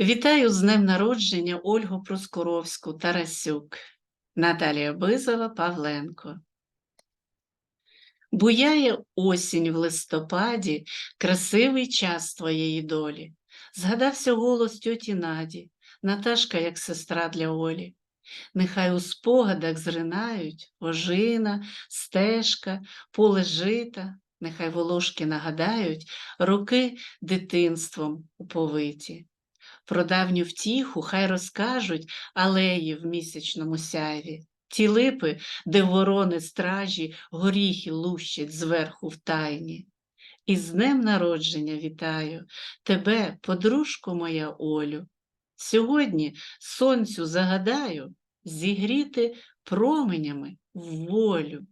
Вітаю з днем народження Ольгу Проскуровську Тарасюк, Наталія Бизова Павленко. Буяє осінь в листопаді, красивий час твоєї долі. Згадався голос тьоті Наді, Наташка як сестра для Олі. Нехай у спогадах зринають ожина, стежка, поле жита, нехай волошки нагадають роки дитинством уповиті. Про давню втіху хай розкажуть алеї в місячному сяйві, ті липи, де ворони стражі горіхи лущать зверху в тайні. І з днем народження вітаю тебе, подружко моя Олю. Сьогодні сонцю загадаю зігріти променями в волю.